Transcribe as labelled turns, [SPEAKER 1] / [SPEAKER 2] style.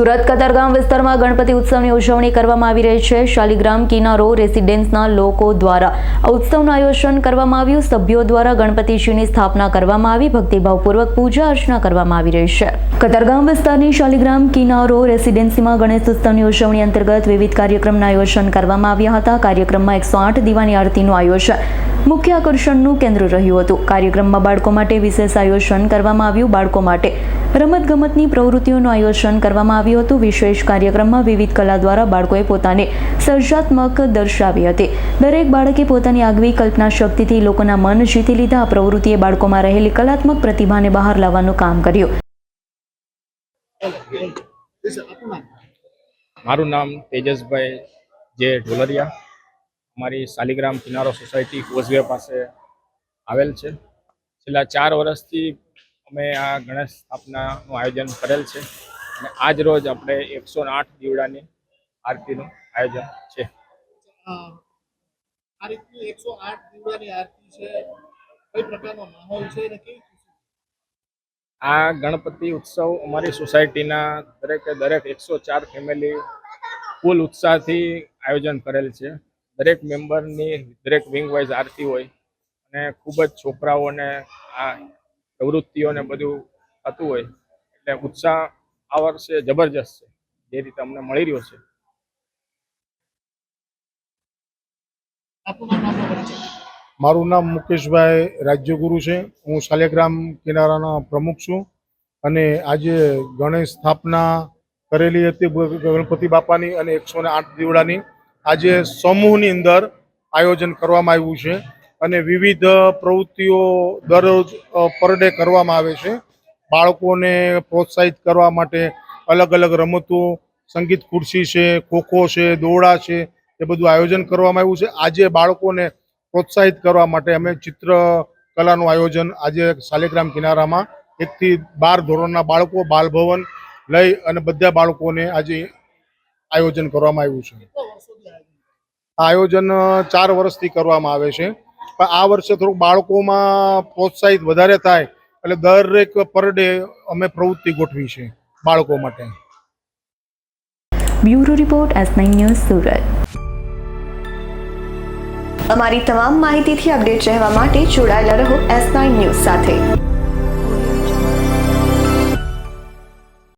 [SPEAKER 1] સુરત કતારગામ વિસ્તારમાં ગણપતિ ઉત્સવની ઉજવણી કરવામાં આવી રહી છે. શાલિગ્રામ કિનારો રેસિડેન્સના લોકો દ્વારા આ ઉત્સવનું આયોજન કરવામાં આવ્યું. સભ્યો દ્વારા ગણપતિજીની સ્થાપના કરવામાં આવી. ભક્તિભાવપૂર્વક પૂજા અર્ચના કરવામાં આવી રહી છે. કતારગામ વિસ્તારની શાલિગ્રામ કિનારો રેસિડેન્સીમાં ગણેશ ઉત્સવની ઉજવણી અંતર્ગત વિવિધ કાર્યક્રમના આયોજન કરવામાં આવ્યા હતા. કાર્યક્રમમાં એકસો આઠ દીવાની આરતીનું આયોજન મુખ્ય આકર્ષણનું કેન્દ્ર રહ્યું હતું. કાર્યક્રમમાં બાળકો માટે વિશેષ આયોજન કરવામાં આવ્યું. બાળકો માટે રમતગમતની પ્રવૃત્તિઓનું આયોજન કરવામાં આવ્યું હતું. વિશેષ કાર્યક્રમમાં વિવિધ કલા દ્વારા બાળકોએ પોતાને સર્જાત્મક દર્શાવી હતી. દરેક બાળકે પોતાની આગવી કલ્પના શક્તિથી લોકોના મન જીતી લીધા. આ પ્રવૃત્તિએ બાળકોમાં રહેલી કલાત્મક પ્રતિભાને બહાર લાવવાનું કામ કર્યું.
[SPEAKER 2] મારું નામ તેજસભાઈ જે ઢોલરિયા. અમારી શાલિગ્રામ કિનારો સોસાયટી કોઝવે પાસે આવેલ છે. છેલ્લા ચાર વર્ષથી અમે આ ગણેશ સ્થાપનાનું આયોજન કરેલ છે. અને આજ રોજ આપણે એકસો આઠ દીવડાની આરતીનું આયોજન છે.
[SPEAKER 3] આ રીતની એકસો આઠ દીવડાની આરતી છે. કઈ પ્રકારનો માહોલ છે અને કેવી
[SPEAKER 2] આ ગણપતિ ઉત્સવ અમારી સોસાયટીના દરેકે દરેક એકસો ચાર ફેમિલી ફૂલ ઉત્સાહથી આયોજન કરેલ છે. દરેક મેમ્બરની દરેક વિંગ વાઇઝ આરતી હોય અને ખૂબ જ છોકરાઓને આ પ્રવૃત્તિઓને બધું થતું હોય એટલે ઉત્સાહ આ વર્ષે જબરજસ્ત છે જે રીતે અમને મળી રહ્યો છે.
[SPEAKER 4] મારું નામ મુકેશભાઈ રાજ્યગુરુ છે. હું શાલિગ્રામ કિનારાના પ્રમુખ છું અને આજે ગણેશ સ્થાપના કરેલી હતી ગણપતિ બાપાની અને એકસો ને આઠ દીવડાની. આજે સમૂહની અંદર આયોજન કરવામાં આવ્યું છે અને વિવિધ પ્રવૃત્તિઓ દરરોજ પર ડે કરવામાં આવે છે. બાળકોને પ્રોત્સાહિત કરવા માટે અલગ અલગ રમતો, સંગીત ખુરશી છે, ખોખો છે, દોડા છે, એ બધું આયોજન કરવામાં આવ્યું છે. આજે બાળકોને પ્રોત્સાહિત કરવા માટે અમે ચિત્ર કલાનું આયોજન આજે શાલિગ્રામ કિનારામાં એકથી બાર ધોરણના બાળકો બાલભવન લઈ અને બધા બાળકોને આજે આયોજન કરવામાં આવ્યું છે.
[SPEAKER 3] આયોજન
[SPEAKER 4] ચાર વર્ષથી કરવામાં આવે છે. પણ આ વર્ષે થોડુંક બાળકોમાં પ્રોત્સાહિત વધારે થાય એટલે દરેક પર ડે અમે પ્રવૃત્તિ ગોઠવી છે બાળકો માટે.
[SPEAKER 1] Bureau report S nine news Surat.
[SPEAKER 5] અમારી તમામ માહિતીથી અપડેટ રહેવા માટે જોડાયેલા રહો એસ નાઇન ન્યૂઝ સાથે.